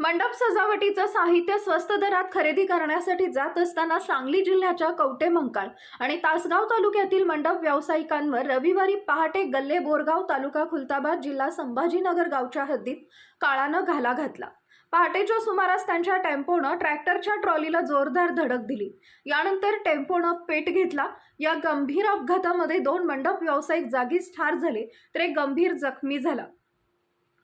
मंडप सजावटीचं साहित्य स्वस्त दरात खरेदी करण्यासाठी जात असताना सांगली जिल्ह्याच्या कवटे मंकाळ आणि तासगाव तालुक्यातील मंडप व्यावसायिकांवर रविवारी पहाटे गल्ले बोरगाव तालुका खुलताबाद जिल्हा संभाजीनगर गावच्या हद्दीत काळानं घाला घातला. पहाटेच्या सुमारास त्यांच्या टेम्पोनं ट्रॅक्टरच्या ट्रॉलीला जोरदार धडक दिली. यानंतर टेम्पोनं पेट घेतला. या गंभीर अपघातामध्ये दोन मंडप व्यावसायिक जागीच ठार झाले तर एक गंभीर जखमी झाला.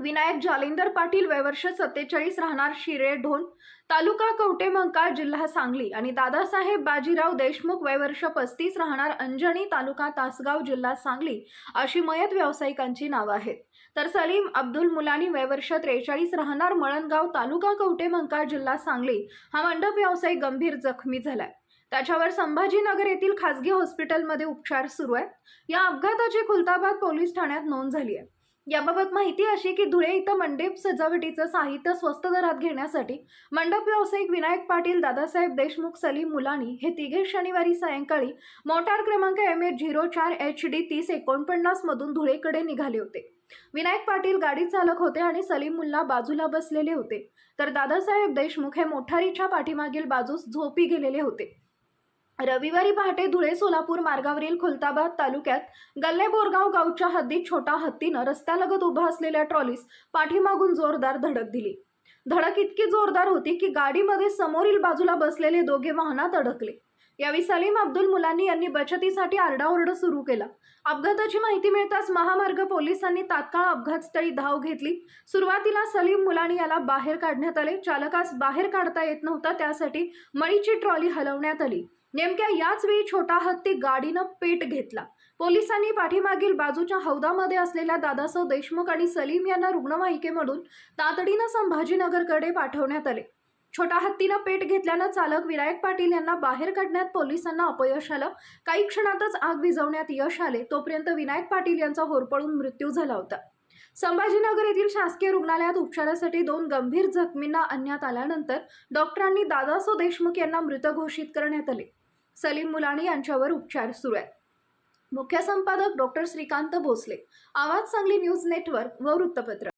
विनायक जालिंदर पाटील वयवर्ष सत्तेचाळीस राहणार शिरे ढोण तालुका कवटे मंकाळ जिल्हा सांगली आणि दादासाहेब बाजीराव देशमुख वयवर्ष पस्तीस राहणार अंजनी तालुका तासगाव जिल्हा सांगली अशी मयत व्यावसायिकांची नावं आहेत. तर सलीम अब्दुल मुलानी वयवर्ष त्रेचाळीस राहणार मळणगाव तालुका कवटे मंकाळ जिल्हा सांगली हा मंडप व्यावसायिक गंभीर जखमी झालाय. त्याच्यावर संभाजीनगर येथील खासगी हॉस्पिटलमध्ये उपचार सुरू आहेत. या अपघाताची खुलताबाद पोलीस ठाण्यात नोंद झाली आहे. याबाबत माहिती अशी की धुळे इथं मंडप सजावटीचं साहित्य स्वस्त दरात घेण्यासाठी मंडप व्यावसायिक विनायक पाटील दादासाहेब देशमुख सलीम मुलानी हे तिघे शनिवारी सायंकाळी मोटार क्रमांक एम एच झिरो चार एच डी तीस एकोणपन्नास मधून धुळेकडे निघाले होते. विनायक पाटील गाडी चालक होते आणि सलीम मुल्ला बाजूला बसलेले होते. तर दादासाहेब देशमुख हे मोठारीच्या पाठीमागील बाजूस झोपी गेलेले होते. रविवारी पहाटे धुळे सोलापूर मार्गावरील खुलताबाद तालुक्यात गल्ले बोरगाव गावच्या हद्दीत छोटा हत्तीनं रस्त्यालगत उभा असलेल्या ट्रॉलीस पाठीमागून जोरदार धडक दिली. धडक इतकी जोरदार होती की गाडीमध्ये समोरील बाजूला बसलेले दोघे वाहनात अडकले. यावेळी सलीम अब्दुल मुलानी यांनी बचतीसाठी आरडाओरडा सुरू केला. अपघाताची माहिती मिळताच महामार्ग पोलिसांनी तात्काळ अपघातस्थळी धाव घेतली. सुरुवातीला सलीम मुलानी याला बाहेर काढण्यात आले. चालकास बाहेर काढता येत नव्हता त्यासाठी मळीची ट्रॉली हलवण्यात आली. नेमक्या याच वेळी छोटा हत्ती गाडीनं पेट घेतला. पोलिसांनी पाठीमागील बाजूच्या हौदामध्ये असलेल्या दादासाहेब देशमुख आणि सलीम यांना रुग्णवाहिकेमधून तातडीनं संभाजीनगरकडे पाठवण्यात आले. छोटा हत्तीनं पेट घेतल्यानं चालक विनायक पाटील यांना बाहेर काढण्यात पोलिसांना अपयश आलं. काही क्षणातच आग विझवण्यात यश आले. तोपर्यंत विनायक पाटील यांचा होरपळून मृत्यू झाला होता. संभाजीनगर येथील शासकीय रुग्णालयात उपचारासाठी दोन गंभीर जखमींना आणण्यात आल्यानंतर डॉक्टरांनी दादासो देशमुख यांना मृत घोषित करण्यात आले. सलीम मुलानी यांच्यावर उपचार सुरू आहेत. मुख्य संपादक डॉक्टर श्रीकांत भोसले आवाज सांगली न्यूज नेटवर्क व वृत्तपत्र.